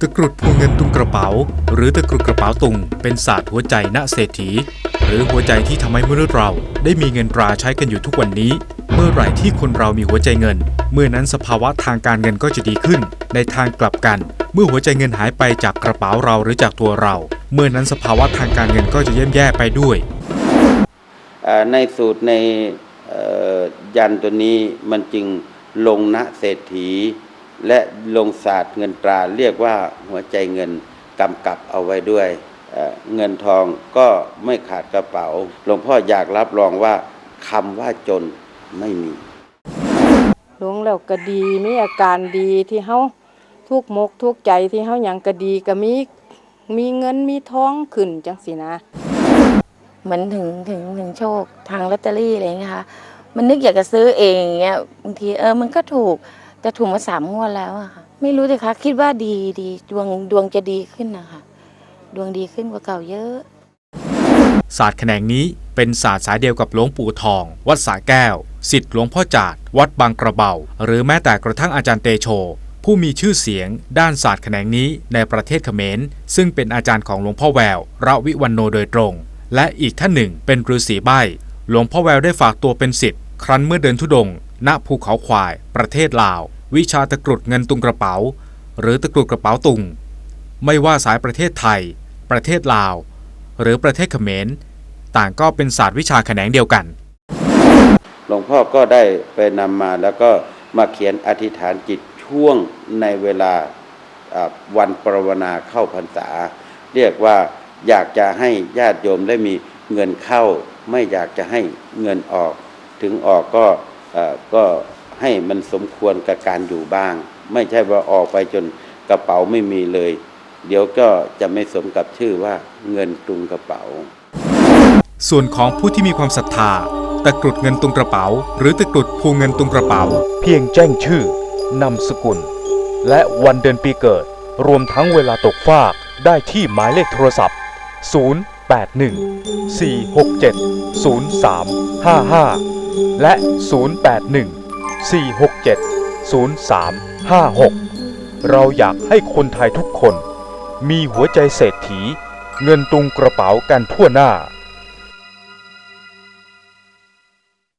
ตะกรุดพวงเงินตุงกระเป๋า หรือตะกรุดกระเป๋าตุง เป็นศาสตร์หัวใจณเศรษฐี หรือหัวใจที่ทำให้มนุษย์เราได้มีเงินตราใช้กันอยู่ทุกวันนี้ เมื่อไหร่ที่คนเรามีหัวใจเงิน เมื่อนั้นสภาวะทางการเงินก็จะดีขึ้น ในทางกลับกัน เมื่อหัวใจเงินหายไปจากกระเป๋าเราหรือจากตัวเรา เมื่อนั้นสภาวะทางการเงินก็จะแย่แย่ไปด้วยในสูตรในยันตัวนี้มันจึงลงณเศรษฐี และลงศาสตร์เงินตราเรียกว่าหัวใจเงินกำกับเอาไว้ด้วยเอ่อเงินทองก็ไม่ขาดกระเป๋า หลวงพ่ออยากรับรองว่าคำว่าจนไม่มีลงแล้วก็ดีมีอาการดีที่เฮาทุกข์มกทุกข์ใจที่เฮาหยังก็ดีก็มีมีเงินมีทองขึ้นจังสินะ เหมือนถึงถึงถึงโชคทางลอตเตอรี่อะไรอย่างเงี้ยค่ะ มันนึกอยากจะซื้อเองอย่างเงี้ยบางทีเออมันก็ถูก แต่ถูกมาสามงวดแล้วอะค่ะ ไม่รู้เลยค่ะคิดว่าดีดีดวงดวงจะดีขึ้นนะคะดวงดีขึ้นกว่าเก่าเยอะ ศาสตร์แขนงนี้เป็นศาสตร์สายเดียวกับหลวงปู่ทอง วัดสาแก้วสิทธิ์หลวงพ่อจาดวัดบางกระเบา หรือแม้แต่กระทั่งอาจารย์เตโช ผู้มีชื่อเสียง ด้านศาสตร์แขนงนี้ในประเทศเขมร ซึ่งเป็นอาจารย์ของหลวงพ่อแววระวิวันโนโดยตรง และอีกท่านหนึ่งเป็นฤาษีใบหลวงพ่อแววได้ฝากตัวเป็นศิษย์ ครั้นเมื่อเดินทุดง ณภูเขาควาย ประเทศลาว วิชาตะกรุดเงินตุงกระเป๋า หรือตะกรุดกระเป๋าตุง ไม่ว่าสายประเทศไทย ประเทศลาว หรือประเทศเขมรต่างก็เป็นศาสตร์วิชาแขนงเดียวกัน หลวงพ่อก็ได้ไปนำมาแล้วก็มาเขียนอธิษฐานจิตช่วงในเวลาอ่าวันปรวนาเข้าพรรษา เรียกว่าอยากจะให้ญาติโยมได้มีเงินเข้า ไม่อยากจะให้เงินออก ถึงออกก็ก็ให้มันสมควรกับการอยู่บ้าง ไม่ใช่ว่าออกไปจนกระเป๋าไม่มีเลย เดี๋ยวก็จะไม่สมกับชื่อว่าเงินตุงกระเป๋า ส่วนของผู้ที่มีความศรัทธาตะกรุดเงินตุงกระเป๋า หรือตะกรุดพวงเงินตุงกระเป๋า เพียงแจ้งชื่อนามสกุล และวันเดือนปีเกิด รวมทั้งเวลาตกฟากได้ที่หมายเลขโทรศัพท์ 0 8 1 4 6 7 0 3 5 5 และ 081 467 0356 เราอยากให้คนไทยทุกคน มีหัวใจเศรษฐี เงินตุงกระเป๋ากันทั่วหน้า